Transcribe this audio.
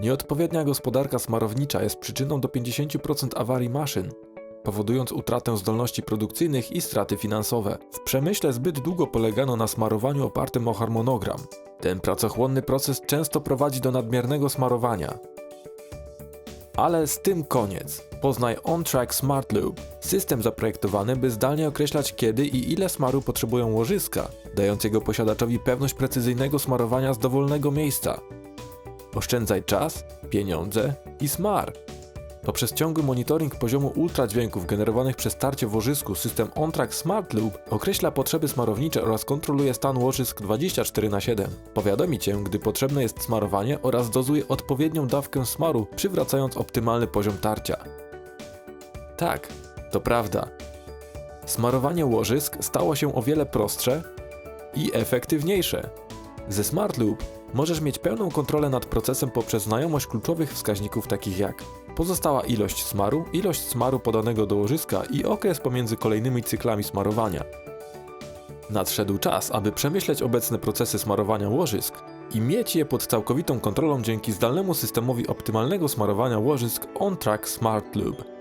Nieodpowiednia gospodarka smarownicza jest przyczyną do 50% awarii maszyn, powodując utratę zdolności produkcyjnych i straty finansowe. W przemyśle zbyt długo polegano na smarowaniu opartym o harmonogram. Ten pracochłonny proces często prowadzi do nadmiernego smarowania. Ale z tym koniec. Poznaj OnTrack Smart Loop, system zaprojektowany, by zdalnie określać kiedy i ile smaru potrzebują łożyska, dając jego posiadaczowi pewność precyzyjnego smarowania z dowolnego miejsca. Oszczędzaj czas, pieniądze i smar. Poprzez ciągły monitoring poziomu ultradźwięków generowanych przez tarcie w łożysku system OnTrack Smart Loop określa potrzeby smarownicze oraz kontroluje stan łożysk 24 na 7. Powiadomi Cię, gdy potrzebne jest smarowanie oraz dozuje odpowiednią dawkę smaru, przywracając optymalny poziom tarcia. Tak, to prawda. Smarowanie łożysk stało się o wiele prostsze i efektywniejsze. Ze Smart Loop możesz mieć pełną kontrolę nad procesem poprzez znajomość kluczowych wskaźników takich jak pozostała ilość smaru, ilość smaru podanego do łożyska i okres pomiędzy kolejnymi cyklami smarowania. Nadszedł czas, aby przemyśleć obecne procesy smarowania łożysk i mieć je pod całkowitą kontrolą dzięki zdalnemu systemowi optymalnego smarowania łożysk OnTrack Smart Loop.